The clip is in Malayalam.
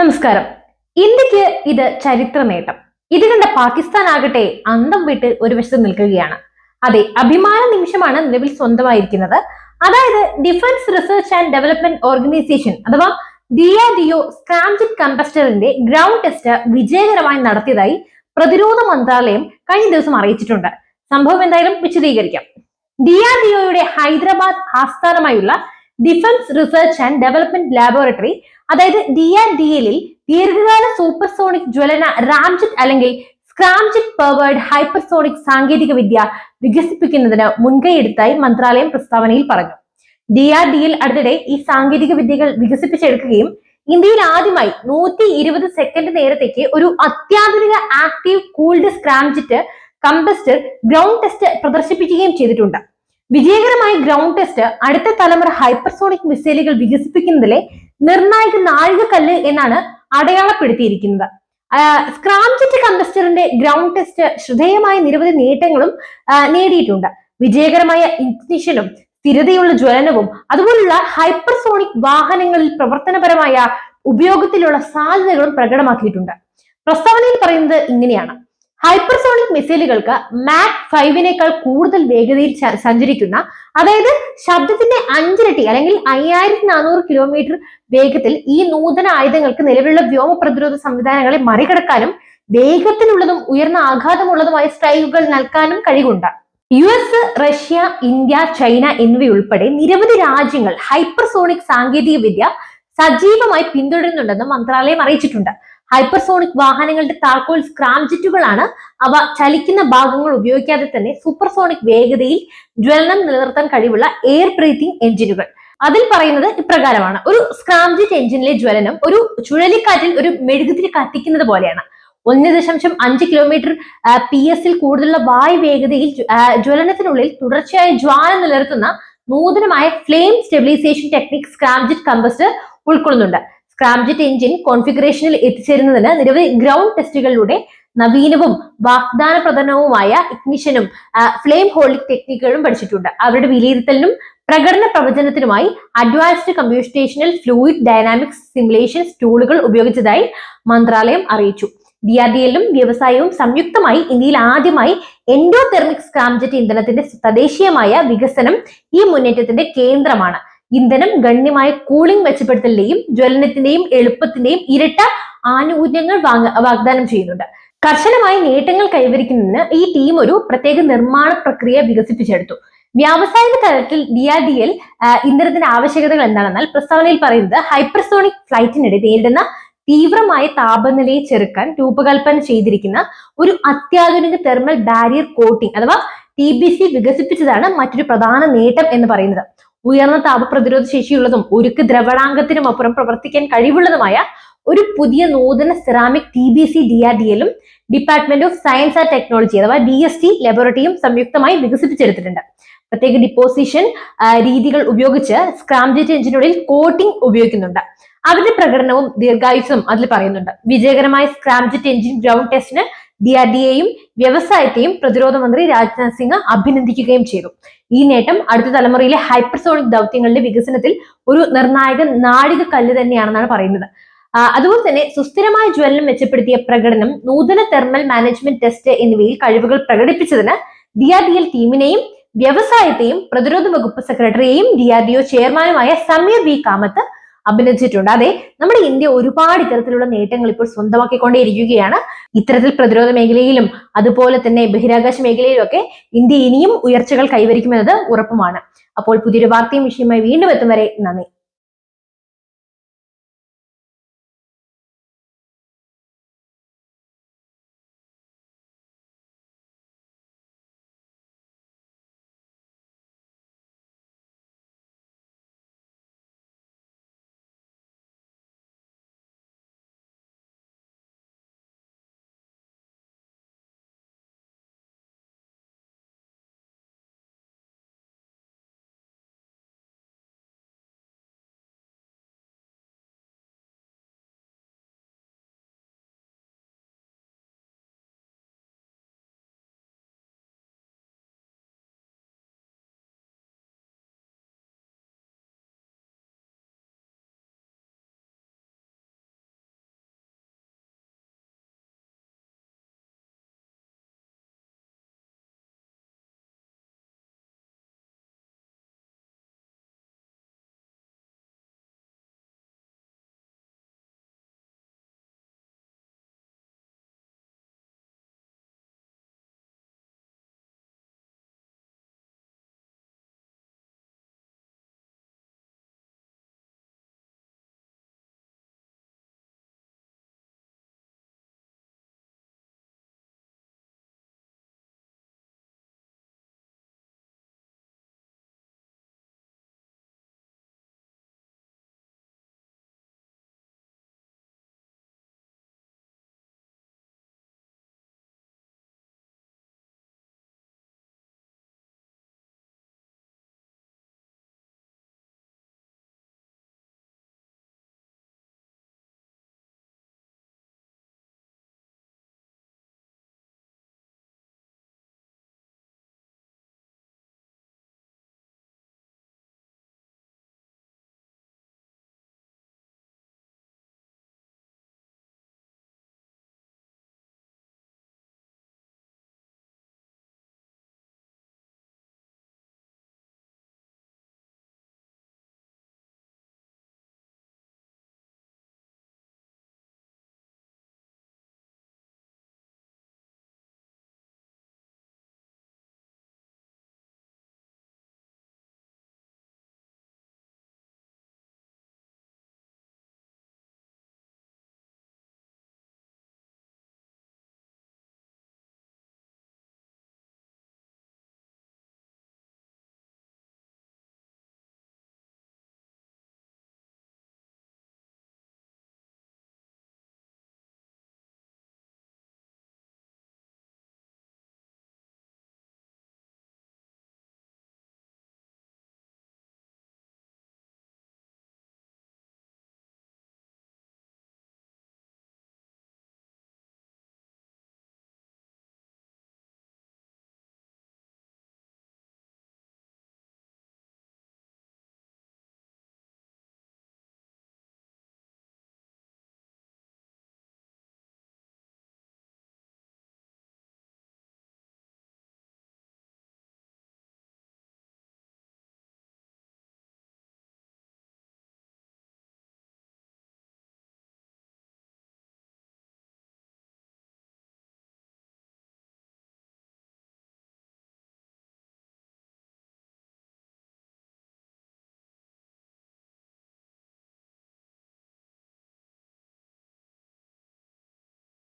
നമസ്കാരം. ഇന്ത്യയ്ക്ക് ഇത് ചരിത്ര നേട്ടം ഇത് കണ്ട പാകിസ്ഥാൻ ആകട്ടെ അന്തം വിട്ട് ഒരു വശത്ത് നിൽക്കുകയാണ്. അതെ അഭിമാന നിമിഷമാണ് നിലവിൽ സ്വന്തമായിരിക്കുന്നത്. അതായത് defence research and development organisation അഥവാ D R D O scramjet കമ്പസ്റ്ററിന്റെ ground test വിജയകരമായി നടത്തിയതായി പ്രതിരോധ മന്ത്രാലയം കഴിഞ്ഞ ദിവസം അറിയിച്ചിട്ടുണ്ട്. സംഭവം എന്തായാലും വിശദീകരിക്കാം. ഡി ആർ ഡി ഒയുടെ ഹൈദരാബാദ് ആസ്ഥാനമായുള്ള defence research and development laboratory അതായത് ഡി ആർ ഡി എല്ലിൽ ദീർഘകാല സൂപ്പർസോണിക് ജ്വലന റാംജിറ്റ് അല്ലെങ്കിൽ സ്ക്രാംജിറ്റ് പെർവേർഡ് ഹൈപ്പർസോണിക് സാങ്കേതിക വിദ്യ വികസിപ്പിക്കുന്നതിന് മുൻകൈയെടുത്തായി മന്ത്രാലയം പ്രസ്താവനയിൽ പറഞ്ഞു. ഡി ആർ ഡി എൽ അടുത്തിടെ ഈ സാങ്കേതിക വിദ്യകൾ വികസിപ്പിച്ചെടുക്കുകയും ഇന്ത്യയിൽ ആദ്യമായി നൂറ്റി ഇരുപത് സെക്കൻഡ് നേരത്തേക്ക് ഒരു അത്യാധുനിക active cooled scramjet combustor ground test പ്രദർശിപ്പിക്കുകയും ചെയ്തിട്ടുണ്ട്. വിജയകരമായ ഗ്രൗണ്ട് ടെസ്റ്റ് അടുത്ത തലമുറ ഹൈപ്പർസോണിക് മിസൈലുകൾ വികസിപ്പിക്കുന്നതിലെ നിർണായക നാഴികക്കല്ല് എന്നാണ് അടയാളപ്പെടുത്തിയിരിക്കുന്നത്. സ്ക്രാംജെറ്റ് കമ്പസ്റ്ററിന്റെ ഗ്രൗണ്ട് ടെസ്റ്റ് ശ്രദ്ധേയമായ നിരവധി നേട്ടങ്ങളും നേടിയിട്ടുണ്ട്. വിജയകരമായ ഇഗ്നിഷനും സ്ഥിരതയുള്ള ജ്വലനവും അതുപോലുള്ള ഹൈപ്പർസോണിക് വാഹനങ്ങളിൽ പ്രവർത്തനപരമായ ഉപയോഗത്തിലുള്ള സാധ്യതകളും പ്രകടമാക്കിയിട്ടുണ്ട്. പ്രസ്താവനയിൽ പറയുന്നത് ഇങ്ങനെയാണ്. ഹൈപ്പർസോണിക് മിസൈലുകൾക്ക് മാക് ഫൈവിനേക്കാൾ കൂടുതൽ വേഗതയിൽ സഞ്ചരിക്കുന്ന അതായത് ശബ്ദത്തിന്റെ അഞ്ചിരട്ടി അല്ലെങ്കിൽ അയ്യായിരത്തി നാനൂറ് കിലോമീറ്റർ വേഗത്തിൽ ഈ നൂതന ആയുധങ്ങൾക്ക് നിലവിലുള്ള വ്യോമ പ്രതിരോധ സംവിധാനങ്ങളെ മറികടക്കാനും വേഗത്തിലുള്ളതും ഉയർന്ന ആഘാതമുള്ളതുമായ സ്ട്രൈക്കുകൾ നൽകാനും കഴിവുണ്ട്. U S Russia India China എന്നിവയുൾപ്പെടെ നിരവധി രാജ്യങ്ങൾ ഹൈപ്പർസോണിക് സാങ്കേതിക വിദ്യ സജീവമായി പിന്തുടരുന്നുണ്ടെന്ന് മന്ത്രാലയം അറിയിച്ചിട്ടുണ്ട്. ഹൈപ്പർസോണിക് വാഹനങ്ങളുടെ താക്കോൽ സ്ക്രാംജെറ്റുകളാണ് അവ ചലിക്കുന്ന ഭാഗങ്ങൾ ഉപയോഗിക്കാതെ തന്നെ സൂപ്പർസോണിക് വേഗതയിൽ ജ്വലനം നിലനിർത്താൻ കഴിവുള്ള എയർ ബ്രീത്തിങ് എഞ്ചിനുകൾ അതിൽ പറയുന്നത് ഇപ്രകാരമാണ്. ഒരു സ്ക്രാംജെറ്റ് എഞ്ചിനിലെ ജ്വലനം ഒരു ചുഴലിക്കാറ്റിൽ ഒരു മെഴുകുതിരി കത്തിക്കുന്നത് പോലെയാണ്. ഒന്ന് ദശാംശം അഞ്ച് കിലോമീറ്റർ പി എസിൽ കൂടുതലുള്ള വായു വേഗതയിൽ ജ്വലനത്തിനുള്ളിൽ തുടർച്ചയായ ജ്വാല നിലനിർത്തുന്ന നൂതനമായ flame stabilisation technique scramjet combustor ഉൾക്കൊള്ളുന്നുണ്ട്. Scramjet engine കോൺഫിഗറേഷനിൽ എത്തിച്ചേരുന്നതിന് നിരവധി ഗ്രൗണ്ട് ടെസ്റ്റുകളിലൂടെ നവീനവും വാഗ്ദാനപ്രദനവുമായ ഇഗ്നിഷനും ഫ്ലെയിം ഹോൾഡിംഗ് ടെക്നിക്കുകളും പഠിച്ചിട്ടുണ്ട്. അവരുടെ വിലയിരുത്തലിനും പ്രകടന പ്രവചനത്തിനുമായി advanced computational fluid dynamics simulation ടൂളുകൾ ഉപയോഗിച്ചതായി മന്ത്രാലയം അറിയിച്ചു. ഡി ആർ ഡി എല്ലും വ്യവസായവും സംയുക്തമായി ഇന്ത്യയിൽ ആദ്യമായി എൻഡോതെർമിക് സ്ക്രാംജെറ്റ് ഇന്ധനത്തിന്റെ തദ്ദേശീയമായ വികസനം ഈ മുന്നേറ്റത്തിന്റെ കേന്ദ്രമാണ്. ഇന്ധനം ഗണ്യമായ കൂളിംഗ് മെച്ചപ്പെടുത്തലിന്റെയും ജ്വലനത്തിന്റെയും എളുപ്പത്തിന്റെയും ഇരട്ട ആനുകൂല്യങ്ങൾ വാഗ്ദാനം ചെയ്യുന്നുണ്ട്. കർശനമായ നേട്ടങ്ങൾ കൈവരിക്കുന്നതിന് ഈ ടീം ഒരു പ്രത്യേക നിർമ്മാണ പ്രക്രിയ വികസിപ്പിച്ചെടുത്തു. വ്യാവസായിക തലത്തിൽ ഡി ആർ ഡി എൽ ഇന്ധനത്തിന്റെ ആവശ്യകതകൾ എന്താണെന്നാൽ പ്രസ്താവനയിൽ പറയുന്നത് ഹൈപ്പർസോണിക് ഫ്ലൈറ്റിനിടെ നേരിടുന്ന തീവ്രമായ താപനിലയെ ചെറുക്കാൻ രൂപകൽപ്പന ചെയ്തിരിക്കുന്ന ഒരു അത്യാധുനിക തെർമൽ ബാരിയർ കോട്ടിംഗ് അഥവാ ടി ബി സി വികസിപ്പിച്ചതാണ് മറ്റൊരു പ്രധാന നേട്ടം എന്ന് പറയുന്നത്. ഉയർന്ന താപപ്രതിരോധ ശേഷിയുള്ളതും ഉരുക്ക് ദ്രവണാംഗത്തിനും അപ്പുറം പ്രവർത്തിക്കാൻ കഴിവുള്ളതുമായ ഒരു പുതിയ നൂതന ceramic T B C D R D എല്ലും department of science and technology അഥവാ ഡി എസ് ടി ലബോറട്ടറിയും സംയുക്തമായി വികസിപ്പിച്ചെടുത്തിട്ടുണ്ട്. പ്രത്യേക ഡിപ്പോസിഷൻ രീതികൾ ഉപയോഗിച്ച് സ്ക്രാംജെറ്റ് എഞ്ചിനുള്ളിൽ കോട്ടിംഗ് ഉപയോഗിക്കുന്നുണ്ട്. അവരുടെ പ്രകടനവും ദീർഘായുസും അതിൽ പറയുന്നുണ്ട്. വിജയകരമായ സ്ക്രാംജെറ്റ് എഞ്ചിൻ ഗ്രൗണ്ട് ടെസ്റ്റിന് ഡി ആർ ഡി എയും വ്യവസായത്തെയും പ്രതിരോധ മന്ത്രി രാജ്നാഥ് സിംഗ് അഭിനന്ദിക്കുകയും ചെയ്തു. ഈ നേട്ടം അടുത്ത തലമുറയിലെ ഹൈപ്പർസോണിക് ദൗത്യങ്ങളുടെ വികസനത്തിൽ ഒരു നിർണായക നാഴിക കല്ല് തന്നെയാണെന്നാണ് പറയുന്നത്. അതുപോലെ തന്നെ സുസ്ഥിരമായ ജ്വലനം മെച്ചപ്പെടുത്തിയ പ്രകടനം നൂതന തെർമൽ മാനേജ്മെന്റ് ടെസ്റ്റ് എന്നിവയിൽ കഴിവുകൾ പ്രകടിപ്പിച്ചതിന് ഡി ആർ ഡി എൽ ടീമിനെയും വ്യവസായത്തെയും പ്രതിരോധ വകുപ്പ് സെക്രട്ടറിയെയും ഡി ആർ ഡി ഒ ചെയർമാനുമായ സമീർ വി കാമത്ത് അഭിനന്ദിച്ചിട്ടുണ്ട്. അതെ നമ്മുടെ ഇന്ത്യ ഒരുപാട് ഇത്തരത്തിലുള്ള നേട്ടങ്ങൾ ഇപ്പോൾ സ്വന്തമാക്കിക്കൊണ്ടേയിരിക്കുകയാണ്. ഇത്തരത്തിൽ പ്രതിരോധ മേഖലയിലും അതുപോലെ തന്നെ ബഹിരാകാശ മേഖലയിലും ഒക്കെ ഇന്ത്യ ഇനിയും ഉയർച്ചകൾ കൈവരിക്കുമെന്നത് ഉറപ്പുമാണ്. അപ്പോൾ പുതിയൊരു വാർത്തയും വിഷയമായി വീണ്ടും എത്തും വരെ നന്ദി.